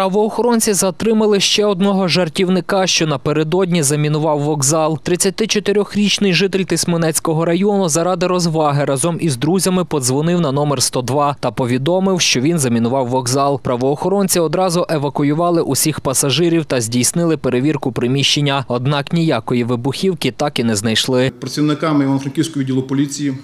Правоохоронці затримали ще одного жартівника, що напередодні замінував вокзал. 34-річний житель Тисменецького району заради розваги разом із друзями подзвонив на номер 102 та повідомив, що він замінував вокзал. Правоохоронці одразу евакуювали усіх пасажирів та здійснили перевірку приміщення. Однак ніякої вибухівки так і не знайшли. Працівниками Івано-Франківського відділу поліції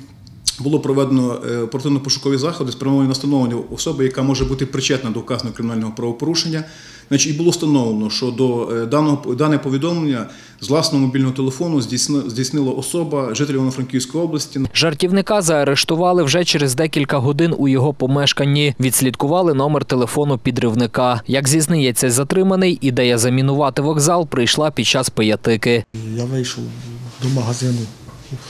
було проведено е, оперативно-пошукові заходи, спрямовані на встановлення особи, яка може бути причетна до вказаного кримінального правопорушення. Значить, і було встановлено, що до е, даного дане повідомлення з власного мобільного телефону здійсни- здійснила особа, житель Івано-Франківської області. Жартівника заарештували вже через декілька годин у його помешканні. Відслідкували номер телефону підривника. Як зізнається затриманий, ідея замінувати вокзал прийшла під час пиятики. Я вийшов до магазину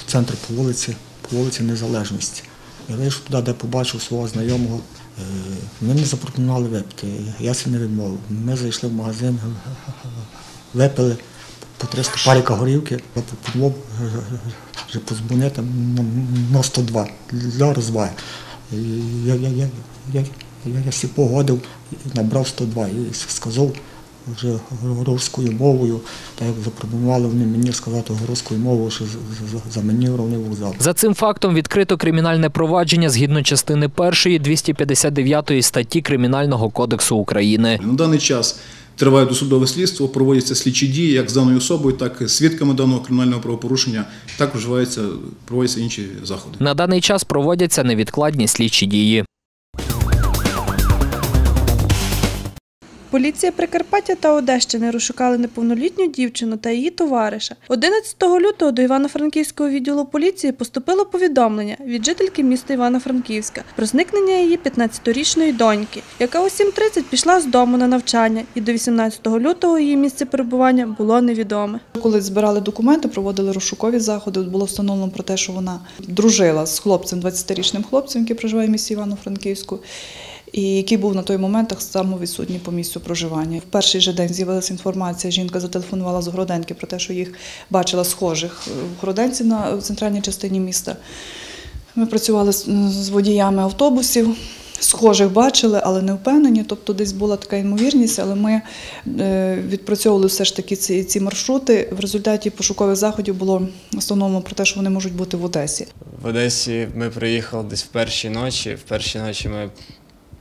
в центр по вулиці, вулиці Незалежності. Я вийшов туди, де побачив свого знайомого. Е, Вони запропонували випити. Я се не відмовив. Ми зайшли в магазин, випили по 300 паріка горівки, я пропонував е, вже подзвонити на 102 для розваги. І Я, я, я, я, я, я всі погодив, набрав 102 і сказав вже руською мовою, так як запропонували вони мені сказати руською мовою, що замінірований вокзал. За цим фактом відкрито кримінальне провадження згідно частини 1 259 статті Кримінального кодексу України. На даний час триває досудове слідство, проводяться слідчі дії як з даною особою, так і свідками даного кримінального правопорушення. Також вживаються, проводяться інші заходи. На даний час проводяться невідкладні слідчі дії. Поліція Прикарпаття та Одещини розшукали неповнолітню дівчину та її товариша. 11 лютого до Івано-Франківського відділу поліції поступило повідомлення від жительки міста Івано-Франківська про зникнення її 15-річної доньки, яка о 7.30 пішла з дому на навчання, і до 18 лютого її місце перебування було невідоме. Коли збирали документи, проводили розшукові заходи, було встановлено про те, що вона дружила з хлопцем, 20-річним хлопцем, який проживає в місті Івано-Франківську, і який був на той момент так само відсутній по місцю проживання. В перший же день з'явилася інформація. Жінка зателефонувала з Городенки про те, що їх бачила схожих в Городенці на центральній частині міста. Ми працювали з, водіями автобусів. Схожих бачили, але не впевнені. Тобто десь була така ймовірність, але ми е, відпрацьовували все ж таки ці, ці маршрути. В результаті пошукових заходів було встановлено про те, що вони можуть бути в Одесі. В Одесі ми приїхали десь в першій ночі. В першій ночі ми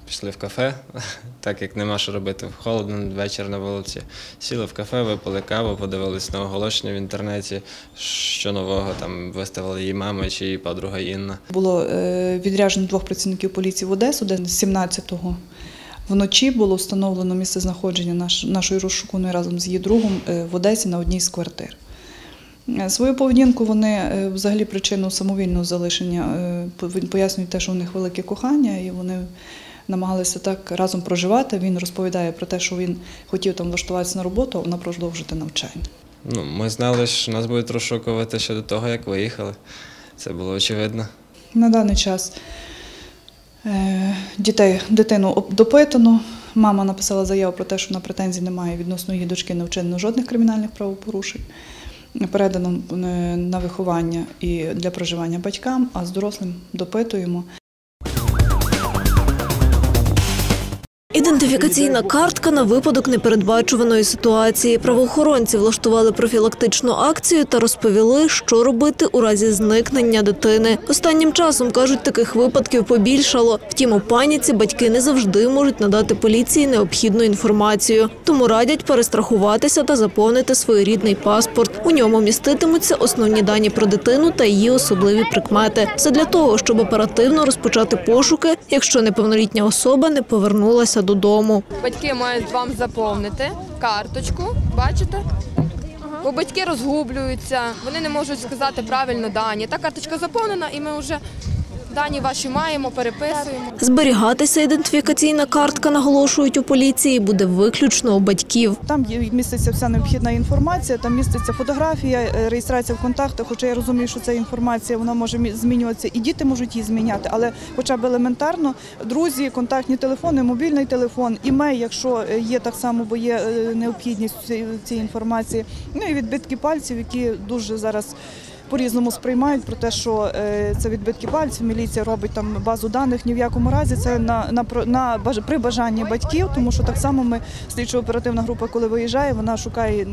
пішли в кафе, так як нема що робити холодно, вечір на вулиці. Сіли в кафе, випили каву, подивились на оголошення в інтернеті, що нового там виставила її мама чи її подруга Інна. Було е, відряджено двох працівників поліції в Одесу, де 17-го вночі було встановлено місце знаходження наш, нашої розшуканої разом з її другом е, в Одесі на одній з квартир. Е, Свою поведінку вони взагалі причину самовільного залишення по- пояснюють те, що у них велике кохання, і вони намагалися так разом проживати. Він розповідає про те, що він хотів там влаштуватися на роботу, а вона продовжити навчання. Ну, ми знали, що нас будуть розшукувати ще до того, як виїхали. Це було очевидно. На даний час е, дітей, дитину допитано. Мама написала заяву про те, що на претензій немає відносно її дочки не вчинено жодних кримінальних правопорушень. Передано е, на виховання і для проживання батькам, а з дорослим допитуємо. Ідентифікаційна картка на випадок непередбачуваної ситуації. Правоохоронці влаштували профілактичну акцію та розповіли, що робити у разі зникнення дитини. Останнім часом кажуть, таких випадків побільшало. Втім, у паніці батьки не завжди можуть надати поліції необхідну інформацію. Тому радять перестрахуватися та заповнити своєрідний паспорт. У ньому міститимуться основні дані про дитину та її особливі прикмети. Все для того, щоб оперативно розпочати пошуки, якщо неповнолітня особа не повернулася додому. Батьки мають вам заповнити карточку, бачите? Бо батьки розгублюються, вони не можуть сказати правильно дані. Та карточка заповнена, і ми вже дані ваші маємо, переписуємо. Зберігатися ідентифікаційна картка, наголошують у поліції, буде виключно у батьків. Там міститься вся необхідна інформація, там міститься фотографія, е, реєстрація в контактах. Хоча я розумію, що ця інформація вона може мі- змінюватися, і діти можуть її зміняти, але хоча б елементарно друзі, контактні телефони, мобільний телефон, імей, якщо е, є так само, бо є е, необхідність цієї інформації. Ну і відбитки пальців, які дуже зараз по-різному сприймають про те, що е, це відбитки пальців, міліція робить там базу даних. Ні в якому разі це на, на, про- на при бажанні батьків, тому що так само ми слідчо-оперативна група, коли виїжджає, вона шукає е,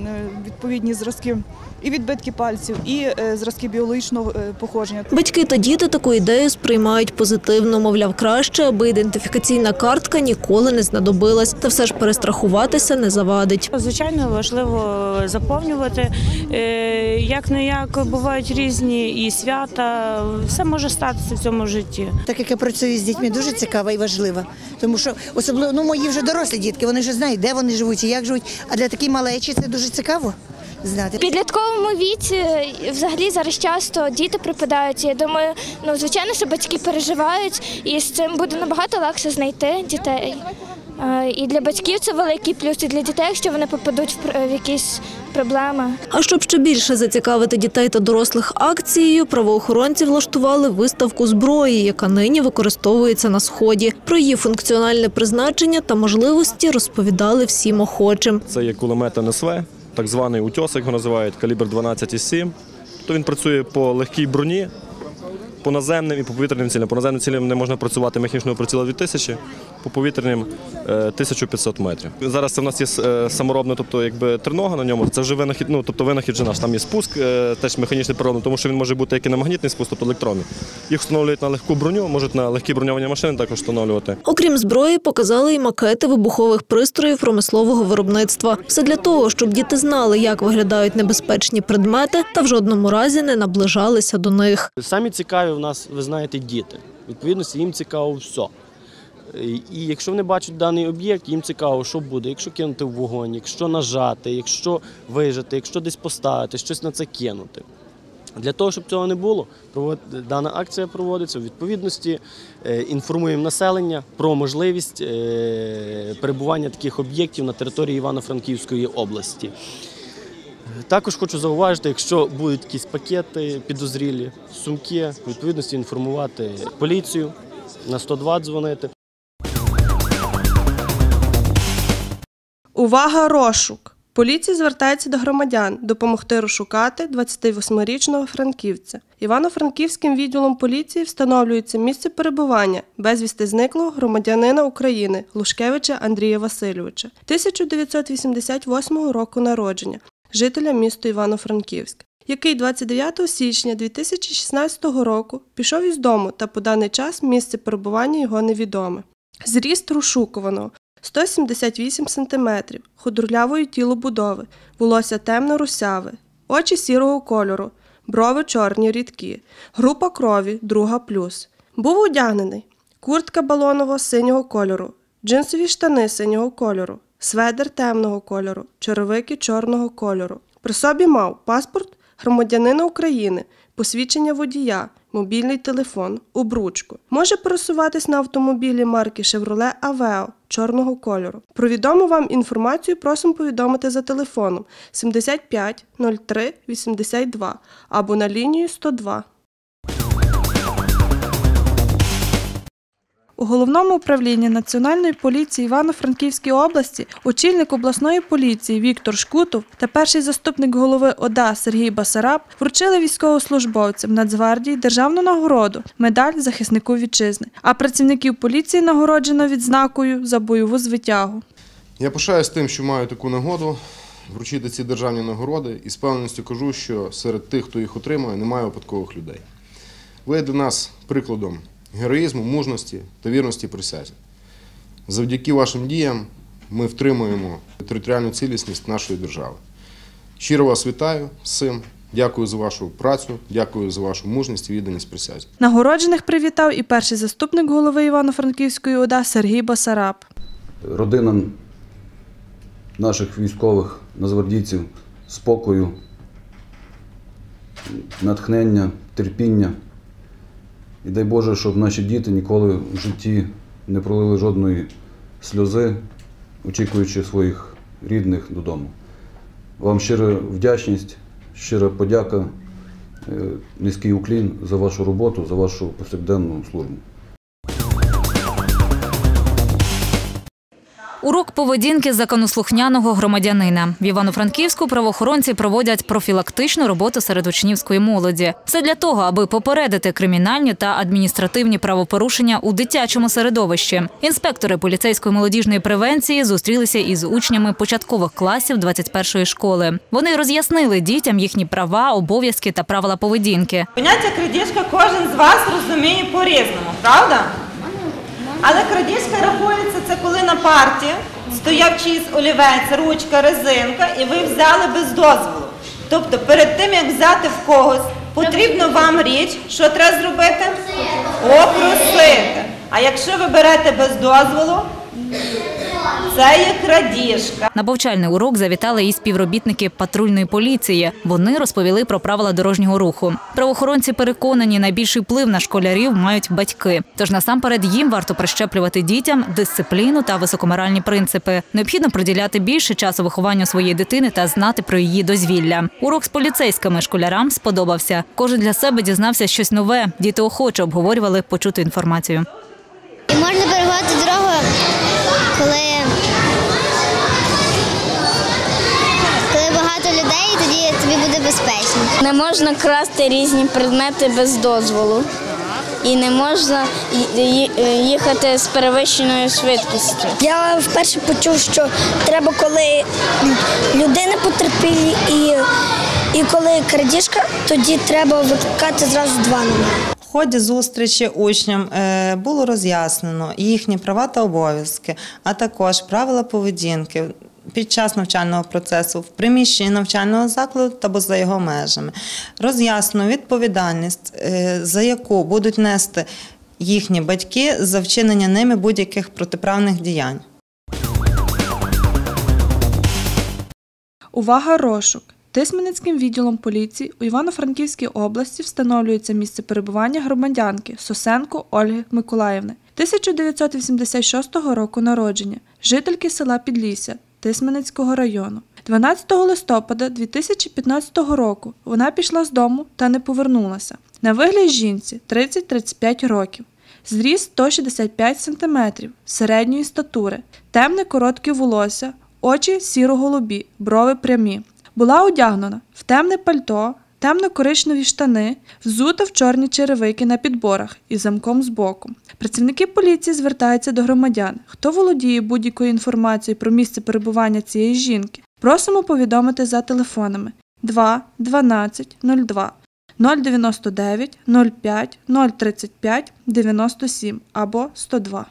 відповідні зразки і відбитки пальців, і е, зразки біологічного походження. Батьки та діти таку ідею сприймають позитивно. Мовляв, краще, аби ідентифікаційна картка ніколи не знадобилась. Та все ж перестрахуватися не завадить. Звичайно, важливо заповнювати. Як не як бувають різні і свята, все може статися в цьому житті. Так як я працюю з дітьми, дуже цікава і важлива. Тому що особливо ну, мої вже дорослі дітки, вони вже знають, де вони живуть і як живуть. А для такої малечі це дуже цікаво знати. В підлітковому віці е, взагалі зараз часто діти припадають. Я думаю, ну звичайно, що батьки переживають, і з цим буде набагато легше знайти дітей. Е, І для батьків це великий плюс, і для дітей, якщо вони попадуть в пр- в якісь проблеми. А щоб ще більше зацікавити дітей та дорослих акцією, правоохоронці влаштували виставку зброї, яка нині використовується на сході. Про її функціональне призначення та можливості розповідали всім охочим. Це є кулемет НСВ, так званий утьос, як його називають, калібр 12,7. То він працює по легкій броні, по наземним і по повітряним цілям. По наземним цілям не можна працювати механічного приціла 2000, по повітряним е, 1500 метрів. Зараз це в нас є е, саморобна, тобто якби тринога на ньому. Це вже винахід, ну тобто винахід же наш. Там є спуск, е, теж механічний переробний, тому що він може бути як і на магнітний спуск, тобто електронний. Їх встановлюють на легку броню, можуть на легкі броньовані машини також встановлювати. Окрім зброї, показали і макети вибухових пристроїв промислового виробництва. Все для того, щоб діти знали, як виглядають небезпечні предмети, та в жодному разі не наближалися до них. Самі цікаві в нас, ви знаєте, діти. Відповідно, їм цікаво все. І якщо вони бачать даний об'єкт, їм цікаво, що буде, якщо кинути в вогонь, якщо нажати, якщо вижати, якщо десь поставити, щось на це кинути. Для того, щоб цього не було, дана акція проводиться у відповідності, е, інформуємо населення про можливість е, перебування таких об'єктів на території Івано-Франківської області. Також хочу зауважити, якщо будуть якісь пакети підозрілі, сумки, у відповідності інформувати поліцію, на 102 дзвонити. Увага, розшук! Поліція звертається до громадян допомогти розшукати 28-річного франківця. Івано-Франківським відділом поліції встановлюється місце перебування безвісти зниклого громадянина України Лушкевича Андрія Васильовича, 1988 року народження, жителя міста Івано-Франківськ, який 29 січня 2016 року пішов із дому та по даний час місце перебування його невідоме. Зріст розшукуваного 178 см, худорлявої тілобудови, волосся темно-русяве, очі сірого кольору, брови чорні рідкі, група крові друга плюс. Був одягнений куртка балонового синього кольору, джинсові штани синього кольору, сведер темного кольору, черевики чорного кольору. При собі мав паспорт громадянина України, посвідчення водія, мобільний телефон, обручку. Може пересуватись на автомобілі марки Chevrolet Aveo чорного кольору. Про відому вам інформацію просимо повідомити за телефоном 75 03 82 або на лінію 102. У головному управлінні Національної поліції Івано-Франківської області очільник обласної поліції Віктор Шкутов та перший заступник голови ОДА Сергій Басараб вручили військовослужбовцям Нацгвардії державну нагороду медаль захиснику вітчизни, а працівників поліції нагороджено відзнакою за бойову звитягу. Я пишаюсь тим, що маю таку нагоду вручити ці державні нагороди і з певністю кажу, що серед тих, хто їх отримує, немає випадкових людей. Ви для нас прикладом героїзму, мужності та вірності присязі. Завдяки вашим діям ми втримуємо територіальну цілісність нашої держави. Щиро вас вітаю з цим. Дякую за вашу працю, дякую за вашу мужність і відданість присязі. Нагороджених привітав і перший заступник голови Івано-Франківської ОДА Сергій Басараб. родинам наших військових нацгвардійців спокою, натхнення, терпіння. І дай Боже, щоб наші діти ніколи в житті не пролили жодної сльози, очікуючи своїх рідних додому. Вам щира вдячність, щира подяка, е, низький уклін за вашу роботу, за вашу повсякденну службу. Урок поведінки законослухняного громадянина. В Івано-Франківську правоохоронці проводять профілактичну роботу серед учнівської молоді. Все для того, аби попередити кримінальні та адміністративні правопорушення у дитячому середовищі. Інспектори поліцейської молодіжної превенції зустрілися із учнями початкових класів 21-ї школи. Вони роз'яснили дітям їхні права, обов'язки та правила поведінки. Поняття крадіжка кожен з вас розуміє по-різному, правда? Але крадіжка рахується це коли на парті стояв чийсь олівець, ручка, резинка, і ви взяли без дозволу. Тобто перед тим, як взяти в когось, потрібно вам річ, що треба зробити? Опросити. А якщо ви берете без дозволу, це є крадіжка. На повчальний урок завітали і співробітники патрульної поліції. Вони розповіли про правила дорожнього руху. Правоохоронці переконані, найбільший вплив на школярів мають батьки. Тож насамперед їм варто прищеплювати дітям дисципліну та високоморальні принципи. Необхідно приділяти більше часу вихованню своєї дитини та знати про її дозвілля. Урок з поліцейськими школярам сподобався. Кожен для себе дізнався щось нове. Діти охоче обговорювали почуту інформацію. І можна переходити дорогу, коли багато людей, тоді тобі. Не можна красти різні предмети без дозволу. І не можна ї- їхати з перевищеною швидкістю. Я вперше почув, що треба, коли людина потерпілі і, і коли крадіжка, тоді треба викликати зразу два номери. В ході зустрічі учням е, було роз'яснено їхні права та обов'язки, а також правила поведінки під час навчального процесу в приміщенні навчального закладу та поза його межами. Роз'яснено відповідальність, е, за яку будуть нести їхні батьки за вчинення ними будь-яких протиправних діянь. Увага, розшук! Тисменницьким відділом поліції у Івано-Франківській області встановлюється місце перебування громадянки Сосенко Ольги Миколаївни, 1986 року народження, жительки села Підлісся Тисменницького району. 12 листопада 2015 року вона пішла з дому та не повернулася. На вигляд жінці 30-35 років. Зріст 165 см, середньої статури, темне коротке волосся, очі сіро-голубі, брови прямі. Була одягнена в темне пальто, темно-коричневі штани, взута в чорні черевики на підборах із замком збоку. Працівники поліції звертаються до громадян, хто володіє будь-якою інформацією про місце перебування цієї жінки. Просимо повідомити за телефонами 2 12 02 099 05 035 97 або 102.